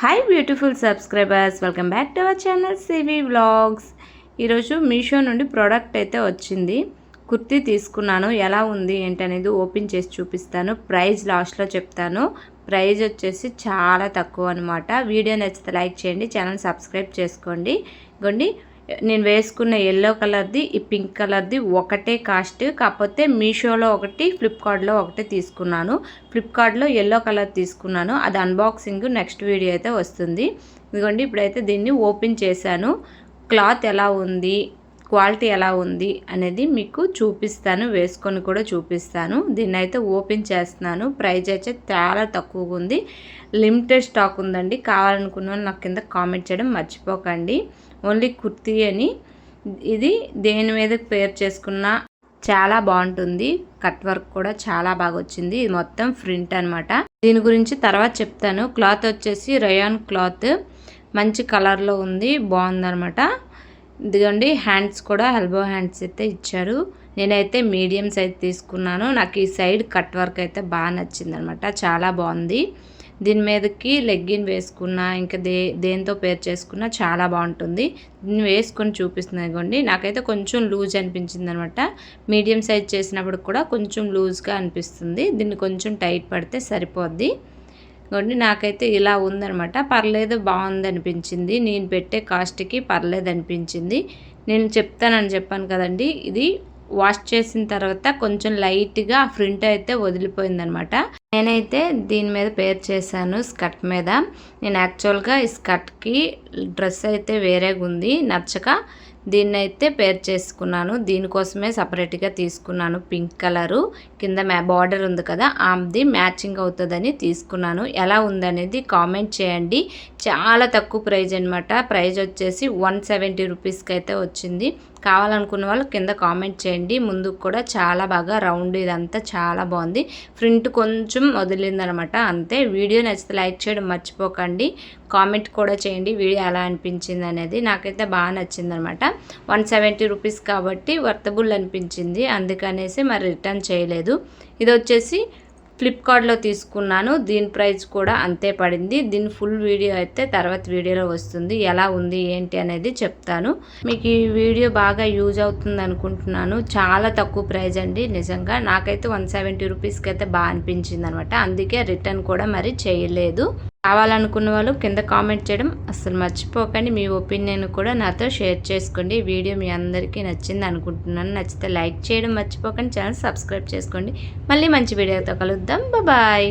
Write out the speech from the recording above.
Hi beautiful subscribers welcome back to our channel C V vlogs ఈరోజు మీషో నుండి product అయితే వచ్చింది. కుర్తీ తీసుకున్నాను. ఎలా ఉంది ఏంటనేది ఓపెన్ చేసి చూపిస్తాను. ప్రైస్ లాస్ట్లో చెప్తాను. ప్రైజ్ వచ్చేసి చాలా తక్కువ అనమాట వీడియో నచ్చితే లైక్ చేయండి ఛానల్ సబ్స్క్రైబ్ చేసుకోండి. ఇగోండి నేను వేసుకున్న ఎల్లో కలర్ది ఈ పింక్ కలర్ది ఒకటే కాస్ట్ కాకపోతే మీషోలో ఒకటి ఫ్లిప్కార్ట్లో ఒకటి తీసుకున్నాను. ఫ్లిప్కార్ట్లో ఎల్లో కలర్ తీసుకున్నాను. అది అన్బాక్సింగ్ నెక్స్ట్ వీడియో అయితే వస్తుంది. ఇదిగోండి ఇప్పుడైతే దీన్ని ఓపెన్ చేశాను. క్లాత్ ఎలా ఉంది? క్వాలిటీ ఎలా ఉంది అనేది మీకు చూపిస్తాను వేసుకొని కూడా చూపిస్తాను. దీన్ని అయితే ఓపెన్ చేస్తున్నాను. ప్రైజ్ అయితే చాలా తక్కువగా ఉంది. లిమిటెడ్ స్టాక్ ఉందండి. కావాలనుకున్న నాకు కింద కామెంట్ చేయడం మర్చిపోకండి. ఓన్లీ కుర్తీ అని. ఇది దేని మీద పేర్ చేసుకున్న చాలా బాగుంటుంది. కట్ వర్క్ కూడా చాలా బాగా వచ్చింది. ఇది మొత్తం ప్రింట్ అనమాట దీని గురించి తర్వాత చెప్తాను. క్లాత్ వచ్చేసి రయాన్ క్లాత్. మంచి కలర్లో ఉంది. బాగుందనమాట ఇదిగోండి హ్యాండ్స్ కూడా ఎల్బో హ్యాండ్స్ అయితే ఇచ్చారు. నేనైతే మీడియం సైజ్ తీసుకున్నాను. నాకు ఈ సైడ్ కట్ వర్క్ అయితే బాగా నచ్చింది అనమాట చాలా బాగుంది. దీని మీదకి లెగ్గిన్ వేసుకున్నా ఇంకా దే దేంతో పేర్ చేసుకున్నా చాలా బాగుంటుంది. దీన్ని వేసుకొని చూపిస్తుంది నాకైతే కొంచెం లూజ్ అనిపించింది అనమాట మీడియం సైజ్ చేసినప్పుడు కూడా కొంచెం లూజ్గా అనిపిస్తుంది. దీన్ని కొంచెం టైట్ పడితే సరిపోద్ది. ఇవ్వండి నాకైతే ఇలా ఉందనమాట పర్లేదు బాగుంది అనిపించింది నేను పెట్టే కాస్ట్కి పర్లేదు అనిపించింది నేను చెప్తానని చెప్పాను కదండి. ఇది వాష్ చేసిన తర్వాత కొంచెం లైట్గా ప్రింట్ అయితే వదిలిపోయిందనమాట నేనైతే దీని మీద పేర్ చేశాను స్కర్ట్ మీద. నేను యాక్చువల్గా ఈ స్కర్ట్కి డ్రెస్ అయితే వేరేగా ఉంది నచ్చక. దీన్ని అయితే పేర్ చేసుకున్నాను. దీనికోసమే సపరేట్గా తీసుకున్నాను పింక్ కలరు. కింద మ్యా బార్డర్ ఉంది కదా ఆమెది మ్యాచింగ్ అవుతుందని తీసుకున్నాను. ఎలా ఉందనేది కామెంట్ చేయండి. చాలా తక్కువ ప్రైజ్ అనమాట ప్రైజ్ వచ్చేసి వన్ సెవెంటీ రూపీస్కి అయితే వచ్చింది. కావాలనుకున్న వాళ్ళు కింద కామెంట్ చేయండి. ముందుకు కూడా చాలా బాగా రౌండ్ ఇదంతా చాలా బాగుంది. ప్రింట్ కొంచెం వదిలిందనమాట. అంతే. వీడియో నచ్చితే లైక్ చేయడం మర్చిపోకండి. కామెంట్ కూడా చేయండి. వీడియో ఎలా అనిపించింది అనేది నాకైతే బాగా నచ్చింది అనమాట వన్ సెవెంటీ రూపీస్ కాబట్టి వర్తబుల్ అనిపించింది. అందుకనేసి మరి రిటర్న్ చేయలేదు. ఇది వచ్చేసి ఫ్లిప్కార్ట్లో తీసుకున్నాను. దీని ప్రైస్ కూడా అంతే పడింది. దీని ఫుల్ వీడియో అయితే తర్వాత వీడియోలో వస్తుంది. ఎలా ఉంది ఏంటి అనేది చెప్తాను. మీకు ఈ వీడియో బాగా యూజ్ అవుతుంది అనుకుంటున్నాను. చాలా తక్కువ ప్రైజ్ అండి. నిజంగా నాకైతే వన్ సెవెంటీ రూపీస్కి అయితే బాగా అనిపించింది అనమాట అందుకే రిటర్న్ కూడా మరి చేయలేదు. కావాలనుకున్న వాళ్ళు కింద కామెంట్ చేయడం అసలు మర్చిపోకండి. మీ ఒపీనియన్ కూడా నాతో షేర్ చేసుకోండి. వీడియో మీ అందరికీ నచ్చింది అనుకుంటున్నాను. నచ్చితే లైక్ చేయడం మర్చిపోకండి. ఛానల్ సబ్స్క్రైబ్ చేసుకోండి. మళ్ళీ మంచి వీడియోతో కలుద్దాం. బాయ్.